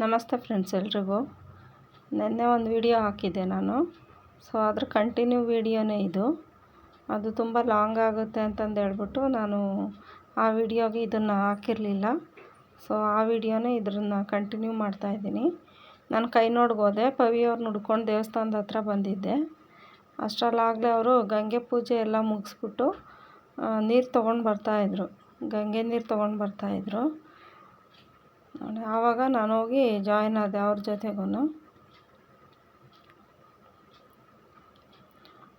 ನಮಸ್ತೆ ಫ್ರೆಂಡ್ಸ್ ಎಲ್ರಿಗೂ. ನಿನ್ನೆ ಒಂದು ವಿಡಿಯೋ ಹಾಕಿದ್ದೆ ನಾನು. ಸೊ ಅದ್ರ ಕಂಟಿನ್ಯೂ ವಿಡಿಯೋನೇ ಇದು. ಅದು ತುಂಬ ಲಾಂಗ್ ಆಗುತ್ತೆ ಅಂತಂದು ಹೇಳ್ಬಿಟ್ಟು ನಾನು ಆ ವಿಡಿಯೋಗೆ ಇದನ್ನು ಹಾಕಿರಲಿಲ್ಲ. ಸೊ ಆ ವಿಡಿಯೋನೇ ಇದನ್ನು ಕಂಟಿನ್ಯೂ ಮಾಡ್ತಾಯಿದ್ದೀನಿ ನಾನು ಕೈ ನೋಡ್ಗೋದೆ ಪವಿಯವ್ರನ್ನ ಹುಡ್ಕೊಂಡು ದೇವಸ್ಥಾನದ ಹತ್ರ ಬಂದಿದ್ದೆ. ಅಷ್ಟರಲ್ಲಾಗಲೇ ಅವರು ಗಂಗೆ ಪೂಜೆ ಎಲ್ಲ ಮುಗಿಸ್ಬಿಟ್ಟು ನೀರು ತೊಗೊಂಡು ಬರ್ತಾಯಿದ್ರು ಗಂಗೆ ನೀರು ತೊಗೊಂಡು ಬರ್ತಾಯಿದ್ರು ನೋಡಿ, ಆವಾಗ ನಾನು ಹೋಗಿ ಜಾಯ್ನ್ ಆದೆ ಅವ್ರ ಜೊತೆಗೂ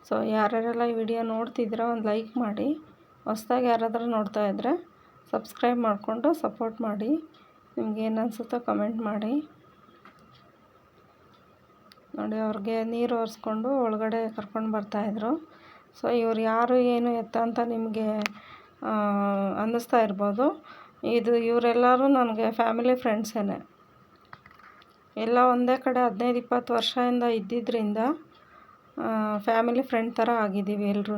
ಸೊ ಯಾರ್ಯಾರೆಲ್ಲ ಈ ವಿಡಿಯೋ ನೋಡ್ತಿದ್ದೀರೋ ಒಂದು ಲೈಕ್ ಮಾಡಿ, ಹೊಸ್ದಾಗಿ ಯಾರಾದರೂ ನೋಡ್ತಾ ಇದ್ದರೆ ಸಬ್ಸ್ಕ್ರೈಬ್ ಮಾಡಿಕೊಂಡು ಸಪೋರ್ಟ್ ಮಾಡಿ. ನಿಮ್ಗೆ ಏನು ಅನಿಸುತ್ತೋ ಕಮೆಂಟ್ ಮಾಡಿ. ನೋಡಿ, ಅವ್ರಿಗೆ ನೀರು ಒರೆಸ್ಕೊಂಡು ಒಳಗಡೆ ಕರ್ಕೊಂಡು ಬರ್ತಾಯಿದ್ರು ಸೊ ಇವ್ರು ಯಾರು ಏನು ಎತ್ತ ಅಂತ ನಿಮಗೆ ಅನ್ನಿಸ್ತಾ ಇರ್ಬೋದು. ಇದು ಇವರೆಲ್ಲರೂ ನನಗೆ ಫ್ಯಾಮಿಲಿ ಫ್ರೆಂಡ್ಸೇ ಎಲ್ಲ ಒಂದೇ ಕಡೆ ಹದಿನೈದು, ಇಪ್ಪತ್ತು ವರ್ಷದಿಂದ ಇದ್ದಿದ್ದರಿಂದ ಫ್ಯಾಮಿಲಿ ಫ್ರೆಂಡ್ ಥರ ಆಗಿದ್ದೀವಿ ಎಲ್ರೂ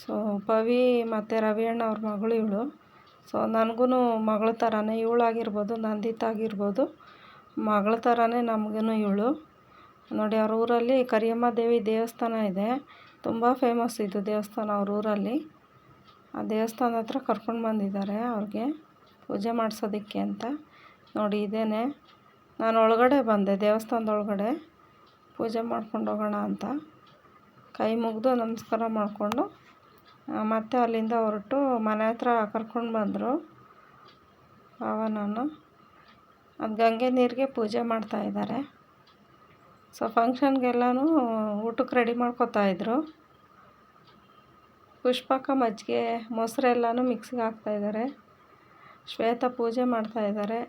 ಸೊ, ಪವಿ ಮತ್ತು ರವಿ ಅಣ್ಣ ಅವ್ರ ಮಗಳು ಇವಳು. ಸೊ ನನಗೂ ಮಗಳ ಥರನೇ, ಇವಳಾಗಿರ್ಬೋದು ನಂದಿತ್ ಆಗಿರ್ಬೋದು ಮಗಳ ಥರನೇ ನಮಗೂ ಇವಳು. ನೋಡಿ, ಅವ್ರ ಊರಲ್ಲಿ ಕರಿಯಮ್ಮ ದೇವಿ ದೇವಸ್ಥಾನ ಇದೆ. ತುಂಬ ಫೇಮಸ್ ಇದು ದೇವಸ್ಥಾನ ಅವ್ರ ಊರಲ್ಲಿ. ಆ ದೇವಸ್ಥಾನ ಹತ್ರ ಕರ್ಕೊಂಡು ಬಂದಿದ್ದಾರೆ ಅವ್ರಿಗೆ ಪೂಜೆ ಮಾಡಿಸೋದಕ್ಕೆ ಅಂತ. ನೋಡಿ, ಇದೇನೆ. ನಾನು ಒಳಗಡೆ ಬಂದೆ ದೇವಸ್ಥಾನದ ಒಳಗಡೆ ಪೂಜೆ ಮಾಡ್ಕೊಂಡು ಹೋಗೋಣ ಅಂತ. ಕೈ ಮುಗಿದು ನಮಸ್ಕಾರ ಮಾಡಿಕೊಂಡು ಮತ್ತೆ ಅಲ್ಲಿಂದ ಹೊರಟು ಮನೆ ಹತ್ರ ಕರ್ಕೊಂಡು ಬಂದರು ನಾನು. ಅದು ಗಂಗೆ ನೀರಿಗೆ ಪೂಜೆ ಮಾಡ್ತಾಯಿದ್ದಾರೆ ಸೊ ಫಂಕ್ಷನ್ಗೆಲ್ಲನೂ ಊಟಕ್ಕೆ ರೆಡಿ ಮಾಡ್ಕೊತಾಯಿದ್ರು ಪುಷ್ಪಕ, ಮಜ್ಜಿಗೆ ಮೊಸರೆಲ್ಲನೂ ಮಿಕ್ಸಿಗೆ ಹಾಕ್ತಾಯಿದ್ದಾರೆ ಶ್ವೇತ ಪೂಜೆ ಮಾಡ್ತಾಯಿದ್ದಾರೆ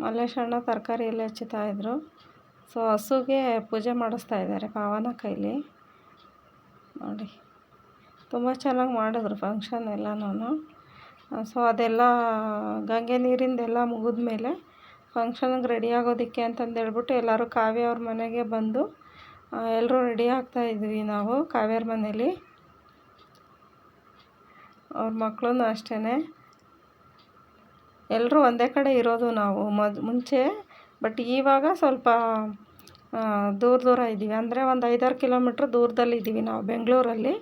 ಮಲ್ಲೇಶಣ್ಣ ತರಕಾರಿ ಎಲ್ಲ ಹೆಚ್ಚುತ್ತಾಯಿದ್ರು ಸೊ, ಹಸುಗೆ ಪೂಜೆ ಮಾಡಿಸ್ತಾ ಇದ್ದಾರೆ ಪಾವನ ಕೈಲಿ. ನೋಡಿ, ತುಂಬ ಚೆನ್ನಾಗಿ ಮಾಡಿದ್ರು ಫಂಕ್ಷನ್ ಎಲ್ಲನೂ ಸೊ, ಅದೆಲ್ಲ ಗಂಗೆ ನೀರಿಂದೆಲ್ಲ ಮುಗಿದ್ಮೇಲೆ ಫಂಕ್ಷನ್ಗೆ ರೆಡಿ ಆಗೋದಕ್ಕೆ ಅಂತಂದು ಹೇಳ್ಬಿಟ್ಟು ಎಲ್ಲರೂ ಕಾವ್ಯ ಅವ್ರ ಮನೆಗೆ ಬಂದು ಎಲ್ಲರೂ ರೆಡಿ ಆಗ್ತಾಯಿದ್ವಿ ನಾವು ಕಾವ್ಯರ ಮನೇಲಿ. ಅವ್ರ ಮಕ್ಕಳೂ ಅಷ್ಟೇ ಎಲ್ಲರೂ ಒಂದೇ ಕಡೆ ಇರೋದು ನಾವು. ಮೊದ್, ಮುಂಚೆ, ಬಟ್ ಇವಾಗ ಸ್ವಲ್ಪ ದೂರ ದೂರ ಇದ್ದೀವಿ ಅಂದರೆ ಒಂದು ಐದಾರು ಕಿಲೋಮೀಟ್ರ್ ದೂರದಲ್ಲಿ ಇದ್ದೀವಿ ನಾವು, ಬೆಂಗಳೂರಲ್ಲಿ.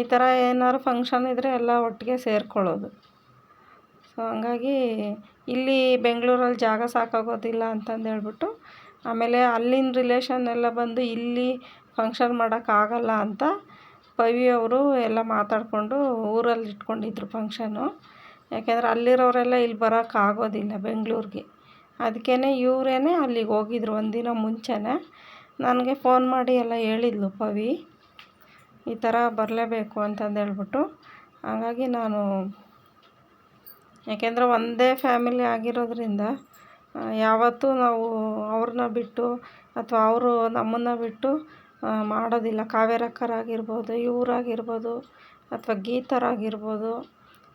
ಈ ಥರ ಏನಾದ್ರು ಫಂಕ್ಷನ್ ಇದ್ದರೆ ಎಲ್ಲ ಒಟ್ಟಿಗೆ ಸೇರ್ಕೊಳ್ಳೋದು. ಸೊ ಹಂಗಾಗಿ ಇಲ್ಲಿ ಬೆಂಗಳೂರಲ್ಲಿ ಜಾಗ ಸಾಕಾಗೋದಿಲ್ಲ ಅಂತಂದು ಹೇಳ್ಬಿಟ್ಟು, ಆಮೇಲೆ ಅಲ್ಲಿನ ರಿಲೇಷನ್ ಎಲ್ಲ ಬಂದು ಇಲ್ಲಿ ಫಂಕ್ಷನ್ ಮಾಡೋಕ್ಕಾಗಲ್ಲ ಅಂತ ಪವಿ ಅವರು ಎಲ್ಲ ಮಾತಾಡಿಕೊಂಡು ಊರಲ್ಲಿ ಇಟ್ಕೊಂಡಿದ್ರು ಫಂಕ್ಷನು ಯಾಕೆಂದರೆ ಅಲ್ಲಿರೋರೆಲ್ಲ ಇಲ್ಲಿ ಬರೋಕ್ಕಾಗೋದಿಲ್ಲ ಬೆಂಗಳೂರಿಗೆ. ಅದಕ್ಕೇ ಇವರೇ ಅಲ್ಲಿಗೆ ಹೋಗಿದ್ರು ಒಂದಿನ ಮುಂಚೆನೇ. ನನಗೆ ಫೋನ್ ಮಾಡಿ ಎಲ್ಲ ಹೇಳಿದ್ಲು, ಪವಿ, ಈ ಥರ ಬರಲೇಬೇಕು ಅಂತಂದು ಹೇಳ್ಬಿಟ್ಟು. ಹಾಗಾಗಿ ನಾನು ಯಾಕೆಂದರೆ ಒಂದೇ ಫ್ಯಾಮಿಲಿ ಆಗಿರೋದ್ರಿಂದ ಯಾವತ್ತೂ ನಾವು ಅವ್ರನ್ನ ಬಿಟ್ಟು ಅಥವಾ ಅವರು ನಮ್ಮನ್ನು ಬಿಟ್ಟು ಮಾಡೋದಿಲ್ಲ. ಕಾವೇರಕ್ಕರಾಗಿರ್ಬೋದು ಇವರಾಗಿರ್ಬೋದು ಅಥವಾ ಗೀತರಾಗಿರ್ಬೋದು.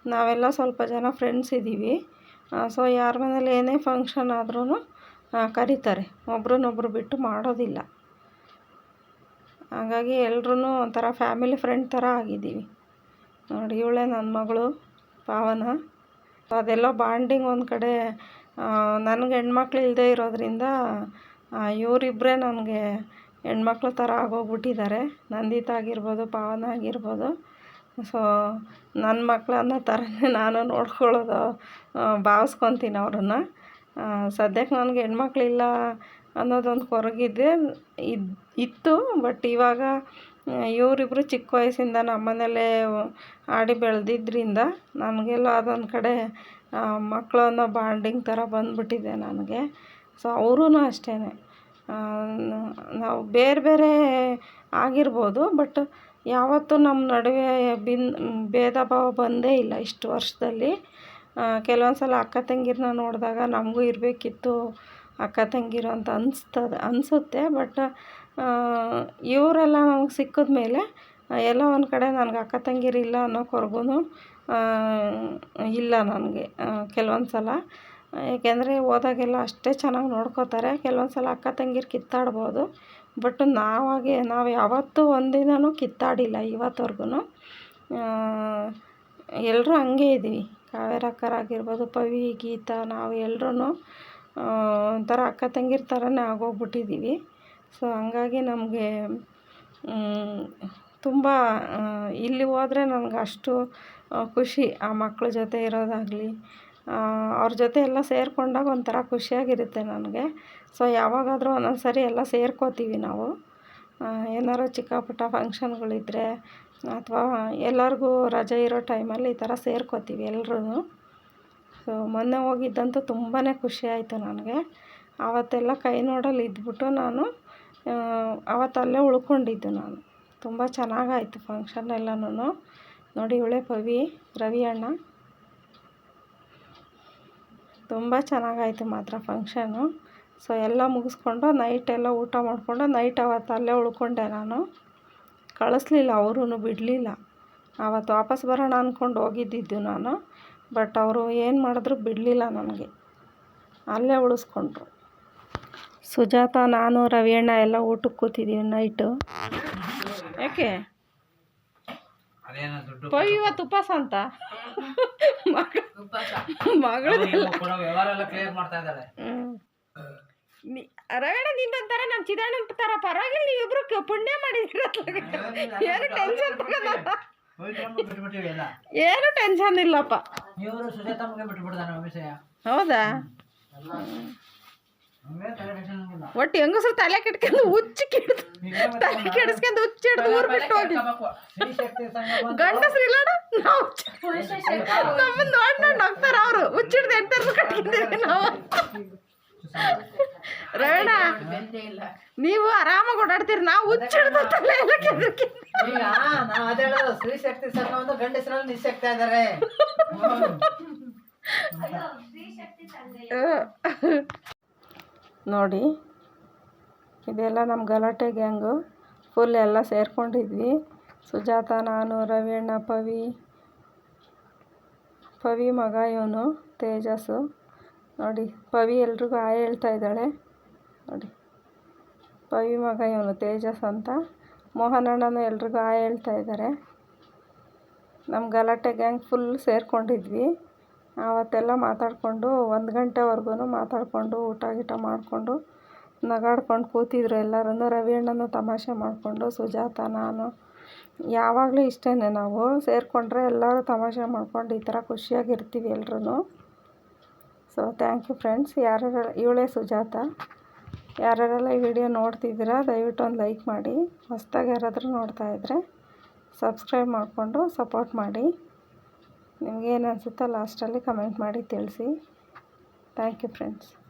ನಾವೆಲ್ಲ ಸ್ವಲ್ಪ ಜನ ಫ್ರೆಂಡ್ಸ್ ಇದ್ದೀವಿ. ಸೊ ಯಾರ ಮನೇಲಿ ಏನೇ ಫಂಕ್ಷನ್ ಆದ್ರೂ ಕರೀತಾರೆ. ಒಬ್ರನ್ನೊಬ್ರು ಬಿಟ್ಟು ಮಾಡೋದಿಲ್ಲ. ಹಾಗಾಗಿ ಎಲ್ರೂ ಒಂಥರ ಫ್ಯಾಮಿಲಿ ಫ್ರೆಂಡ್ ಥರ ಆಗಿದ್ದೀವಿ. ನೋಡಿ, ಇವಳೇ ನನ್ನ ಮಗಳು, ಪಾವನ. ಅದೆಲ್ಲ ಬಾಂಡಿಂಗ್ ಒಂದು ಕಡೆ ನನಗೆ ಹೆಣ್ಮಕ್ಳು ಇಲ್ಲದೇ ಇರೋದ್ರಿಂದ ಇವರಿಬ್ಬರೇ ನನಗೆ ಹೆಣ್ಮಕ್ಳು ಥರ ಆಗೋಗ್ಬಿಟ್ಟಿದ್ದಾರೆ. ನಂದಿತ ಆಗಿರ್ಬೋದು, ಪಾವನ ಆಗಿರ್ಬೋದು. ಸೊ ನನ್ನ ಮಕ್ಳು ಅನ್ನೋ ಥರನೇ ನಾನು ನೋಡ್ಕೊಳ್ಳೋದು ಭಾವಿಸ್ಕೊತೀನಿ ಅವ್ರನ್ನ. ಸದ್ಯಕ್ಕೆ ನನಗೆ ಹೆಣ್ಮಕ್ಳಿಲ್ಲ ಅನ್ನೋದೊಂದು ಕೊರಗಿದೆ ಇದು, ಇತ್ತು. ಬಟ್ ಇವಾಗ ಇವರಿಬ್ರು ಚಿಕ್ಕ ವಯಸ್ಸಿಂದ ನಮ್ಮನೇಲೇ ಆಡಿ ಬೆಳೆದಿದ್ದರಿಂದ ನನಗೆಲ್ಲ ಅದೊಂದು ಕಡೆ ಮಕ್ಕಳು ಅನ್ನೋ ಬಾಂಡಿಂಗ್ ಥರ ಬಂದುಬಿಟ್ಟಿದೆ ನನಗೆ. ಸೊ ಅವರೂ ಅಷ್ಟೇ ನಾವು ಬೇರೆ ಬೇರೆ ಆಗಿರ್ಬೋದು, ಬಟ್ ಯಾವತ್ತೂ ನಮ್ಮ ನಡುವೆ ಬಿನ್, ಭೇದ ಭಾವ ಬಂದೇ ಇಲ್ಲ ಇಷ್ಟು ವರ್ಷದಲ್ಲಿ. ಕೆಲವೊಂದು ಸಲ ಅಕ್ಕ ತಂಗೀರನ್ನ ನೋಡಿದಾಗ ನಮಗೂ ಇರಬೇಕಿತ್ತು ಅಕ್ಕ ತಂಗೀರು ಅಂತ ಅನಿಸ್ತದೆ, ಅನಿಸುತ್ತೆ, ಬಟ್ ಇವರೆಲ್ಲ ನಮ್ಗೆ ಸಿಕ್ಕಿದ ಮೇಲೆ, ಎಲ್ಲ ಒಂದು ಕಡೆ ನನಗೆ ಅಕ್ಕ ತಂಗಿರಿಲ್ಲ ಅನ್ನೋಕ್ವರ್ಗೂ ಇಲ್ಲ ನನಗೆ ಕೆಲವೊಂದು ಸಲ ಏಕೆಂದರೆ ಹೋದಾಗೆಲ್ಲ ಅಷ್ಟೇ ಚೆನ್ನಾಗಿ ನೋಡ್ಕೋತಾರೆ. ಕೆಲವೊಂದು ಸಲ ಅಕ್ಕ ತಂಗಿರು ಕಿತ್ತಾಡ್ಬೋದು. ಬಟ್ ನಾವಾಗೆ, ನಾವು ಯಾವತ್ತೂ ಒಂದಿನವೂ ಕಿತ್ತಾಡಿಲ್ಲ ಇವತ್ವರ್ಗು ಎಲ್ಲರೂ ಹಂಗೆ ಇದ್ದೀವಿ. ಕಾವೇರಕ್ಕರಾಗಿರ್ಬೋದು, ಪವಿ, ಗೀತಾ, ನಾವು ಎಲ್ಲರೂ ಒಂಥರ ಅಕ್ಕ ತಂಗಿರ ಥರನೇ ಆಗೋಗ್ಬಿಟ್ಟಿದ್ದೀವಿ. ಸೊ, ಹಂಗಾಗಿ ನಮಗೆ ತುಂಬ ಇಲ್ಲಿ ಹೋದರೆ ನನಗೆ ಅಷ್ಟು ಖುಷಿ ಆ ಮಕ್ಳ ಜೊತೆ ಇರೋದಾಗಲಿ ಅವ್ರ ಜೊತೆ ಎಲ್ಲ ಸೇರಿಕೊಂಡಾಗ ಒಂಥರ ಖುಷಿಯಾಗಿರುತ್ತೆ ನನಗೆ. ಸೊ ಯಾವಾಗಾದರೂ ಒಂದೊಂದು ಸರಿ ಎಲ್ಲ ಸೇರ್ಕೋತೀವಿ ನಾವು. ಏನಾದ್ರು ಚಿಕ್ಕ ಪುಟ್ಟ ಫಂಕ್ಷನ್ಗಳಿದ್ರೆ ಅಥವಾ ಎಲ್ಲರಿಗೂ ರಜೆ ಇರೋ ಟೈಮಲ್ಲಿ ಈ ಥರ ಸೇರ್ಕೋತೀವಿ ಎಲ್ರೂ ಸೊ ಮೊನ್ನೆ ಹೋಗಿದ್ದಂತೂ ತುಂಬಾ ಖುಷಿ ಆಯಿತು ನನಗೆ. ಆವತ್ತೆಲ್ಲ ಕೈ ನೋಡಲ್ಲಿ ಇದ್ಬಿಟ್ಟು ನಾನು ಆವತ್ತಲ್ಲೇ ಉಳ್ಕೊಂಡಿದ್ದು ನಾನು. ತುಂಬ ಚೆನ್ನಾಗಾಯಿತು ಫಂಕ್ಷನ್ ಎಲ್ಲನೂ ನೋಡಿ ಇವಳೆ ಪವಿ, ರವಿ ಅಣ್ಣ. ತುಂಬ ಚೆನ್ನಾಗಾಯ್ತು ಮಾತ್ರ ಫಂಕ್ಷನು ಸೊ, ಎಲ್ಲ ಮುಗಿಸ್ಕೊಂಡು ನೈಟ್ ಎಲ್ಲ ಊಟ ಮಾಡಿಕೊಂಡು ನೈಟ್ ಅವತ್ತು ಅಲ್ಲೇ ಉಳ್ಕೊಂಡೆ ನಾನು. ಕಳಿಸ್ಲಿಲ್ಲ ಅವರೂ ಬಿಡಲಿಲ್ಲ. ಆವತ್ತು ವಾಪಸ್ ಬರೋಣ ಅಂದ್ಕೊಂಡು ಹೋಗಿದ್ದಿದ್ದು ನಾನು. ಬಟ್ ಅವರು ಏನು ಮಾಡಿದ್ರು ಬಿಡಲಿಲ್ಲ ನನಗೆ. ಅಲ್ಲೇ ಉಳಿಸ್ಕೊಂಡ್ರು. ಸುಜಾತ, ನಾನು, ರವಿಯಣ್ಣ ಎಲ್ಲ ಊಟಕ್ಕೆ ಕೂತಿದ್ದೀವಿ ನೈಟು ಯಾಕೆ? ಅದೇನೋ ದುಡ್ಡು ಪೈ ಇವತ್ತು ಉಪವಾಸ ಅಂತ? ಮಗಳದೆಲ್ಲ. ರವೀಣ ನಿನ್ನೊಂಥರ ನಮ್ಮ ಥರ ಪರವಾಗಿಲ್ಲ ಇಬ್ರು ಪುಣ್ಯ ಮಾಡಿದ್ರು ಏನು ಟೆನ್ಷನ್ ಏನು ಟೆನ್ಷನ್ ಇಲ್ಲಪ್ಪ. ಹೌದಾ ನಮಗೆ ತಲೆ ಟೆನ್ಷನ್ ಆಗಿಲ್ಲ ಒಟ್ಟು ಹೆಂಗಸ್ರು ತಲೆ ಕೆಟ್ಕೊಂಡು ಉಚ್ಚಿ ಕೆಡ್ದು ತಲೆ ಕೆಡಿಸ್ಕೊಂಡು ಉಚ್ಚಿ ಹಿಡ್ದು ಊರ್ ಬಿಟ್ಟು ಹೋಗಿ ಗಂಡಸ್ರು ಇಲ್ಲ ನಾವು ನಮ್ಮನ್ನ ನೋಡಿ ನೋಡಿ ಹೋಗ್ತಾರ ಅವರು. ಹುಚ್ಚಿಡ್ದು ಎಂಟರ್ದು ಕಟ್ಕೊಂಡಿದ್ದೀವಿ ನಾವು. ರವಣ ನೀವು ಆರಾಮಾಗಿ ಓಡಾಡ್ತೀರಿ. ನಾವು ಹುಚ್ಚಿಡ್ದು ತಲೆ ಎಲ್ಲ ಕೆದರ್ಕಿ ನಾವು ಅದೇ ಹೇಳೋದು. ಸ್ತ್ರೀ ಶಕ್ತಿ ಸಂಘ ಒಂದು ಗಂಡಸರಲ್ಲಿ ನಿಶಕ್ತ ಇದ್ದಾರೆ ನೋಡಿ. ಇದೆಲ್ಲ ನಮ್ಮ ಗಲಾಟೆ ಗ್ಯಾಂಗು. ಫುಲ್ ಎಲ್ಲ ಸೇರ್ಕೊಂಡಿದ್ವಿ. ಸುಜಾತ, ನಾನು ರವಿಯಣ್ಣ ಪವಿ. ಪವಿ ಮಗ ಇವನು, ತೇಜಸ್ಸು. ನೋಡಿ, ಪವಿ ಎಲ್ರಿಗೂ ಆಯ್ ಹೇಳ್ತಾ ಇದ್ದಾಳೆ. ನೋಡಿ. ಪವಿ ಮಗ ಇವನು ತೇಜಸ್ ಅಂತ. ಮೋಹನಣ್ಣನು ಎಲ್ರಿಗೂ ಆಯ್ ಹೇಳ್ತಾ ಇದ್ದಾರೆ. ನಮ್ಮ ಗಲಾಟೆ ಗ್ಯಾಂಗ್ ಫುಲ್ ಸೇರ್ಕೊಂಡಿದ್ವಿ. ಆವತ್ತೆಲ್ಲ ಮಾತಾಡಿಕೊಂಡು ಒಂದು ಗಂಟೆವರ್ಗೂ ಮಾತಾಡಿಕೊಂಡು ಊಟ ಗೀಟ ಮಾಡಿಕೊಂಡು ನಗಾಡ್ಕೊಂಡು ಕೂತಿದ್ರು ಎಲ್ಲರೂ ರವಿ ಅಣ್ಣನೂ ತಮಾಷೆ ಮಾಡಿಕೊಂಡು, ಸುಜಾತ, ನಾನು ಯಾವಾಗಲೂ ಇಷ್ಟೇ ನಾವು. ಸೇರಿಕೊಂಡ್ರೆ ಎಲ್ಲರೂ ತಮಾಷೆ ಮಾಡ್ಕೊಂಡು ಈ ಥರ ಖುಷಿಯಾಗಿರ್ತೀವಿ ಎಲ್ರೂ ಸೊ ಥ್ಯಾಂಕ್ ಯು ಫ್ರೆಂಡ್ಸ್ ಯಾರ್ಯಾರ, ಇವಳೇ ಸುಜಾತ. ಯಾರ್ಯಾರೆಲ್ಲ ಈ ವಿಡಿಯೋ ನೋಡ್ತಿದ್ದೀರಾ ದಯವಿಟ್ಟು ಒಂದು ಲೈಕ್ ಮಾಡಿ. ಹೊಸ್ದಾಗಿ ಯಾರಾದರೂ ನೋಡ್ತಾ ಇದ್ದರೆ ಸಬ್ಸ್ಕ್ರೈಬ್ ಮಾಡಿಕೊಂಡು ಸಪೋರ್ಟ್ ಮಾಡಿ. ನಿಮಗೇನು ಅನಿಸುತ್ತೋ ಲಾಸ್ಟಲ್ಲಿ ಕಮೆಂಟ್ ಮಾಡಿ ತಿಳಿಸಿ. Thank you friends